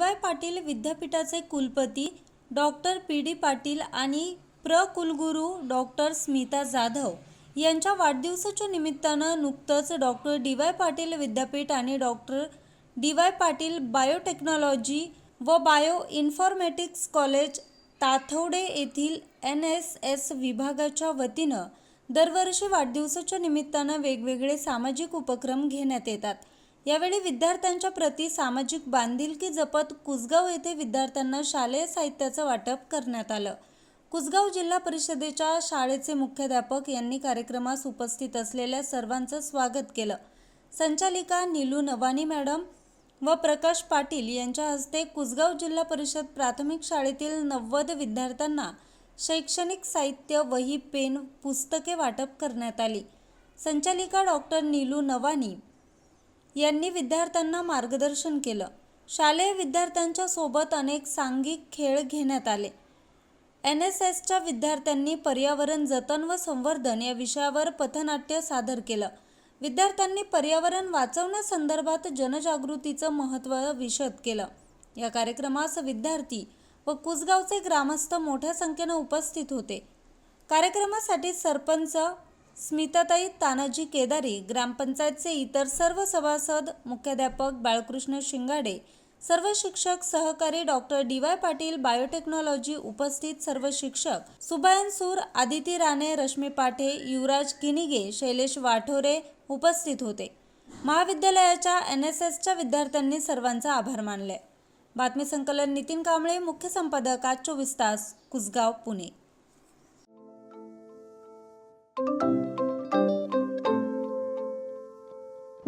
D Y Patil विद्यापीठाचे कुलपती doctor P. D. Patil आणि प्र कुलगुरू डॉक्टर स्मिता जाधव यांच्या वाढदिवसाच्या निमित्तानं नुकतंच डॉक्टर डी. वाय. पाटील विद्यापीठ आणि doctor D. Y. Patil biotechnology व बायो इन्फॉर्मॅटिक्स कॉलेज ताथवडे येथील एन एस एस विभागाच्या वतीनं दरवर्षी वाढदिवसाच्या निमित्तानं वेगवेगळे सामाजिक उपक्रम घेण्यात येतात. यावेळी विद्यार्थ्यांच्या प्रती सामाजिक बांधिलकी जपत कुसगाव येथे विद्यार्थ्यांना शालेय साहित्याचं वाटप करण्यात आलं. कुसगाव जिल्हा परिषदेच्या शाळेचे मुख्याध्यापक यांनी कार्यक्रमास उपस्थित असलेल्या सर्वांचं स्वागत केलं. संचालिका नीलू नवानी मॅडम व प्रकाश पाटील यांच्या हस्ते कुसगाव जिल्हा परिषद प्राथमिक शाळेतील नव्वद विद्यार्थ्यांना शैक्षणिक साहित्य वही पेन पुस्तके वाटप करण्यात आली. संचालिका डॉक्टर नीलू नवानी यांनी विद्यार्थ्यांना मार्गदर्शन केलं. शालेय विद्यार्थ्यांच्या सोबत अनेक सांघिक खेळ घेण्यात आले. एन एस एसच्या विद्यार्थ्यांनी पर्यावरण जतन व संवर्धन या विषयावर पथनाट्य सादर केलं. विद्यार्थ्यांनी पर्यावरण वाचवण्यासंदर्भात जनजागृतीचं महत्त्व विशद केलं. या कार्यक्रमास विद्यार्थी व कुसगावचे ग्रामस्थ मोठ्या संख्येनं उपस्थित होते. कार्यक्रमासाठी सरपंच स्मिताताई तानाजी केदारी ग्रामपंचायतचे इतर सर्व सभासद मुख्याध्यापक बाळकृष्ण शिंगाडे सर्व शिक्षक सहकारी doctor D Y Patil biotechnology उपस्थित सर्व शिक्षक सुबयन सूर आदिती राणे रश्मी पाठे युवराज किनिगे शैलेश वाठोरे उपस्थित होते. महाविद्यालयाच्या एन एस एसच्या विद्यार्थ्यांनी सर्वांचा आभार मानले. बातमी संकलन नितीन कांबळे मुख्य संपादक आज चोवीस तास कुसगाव पुणे.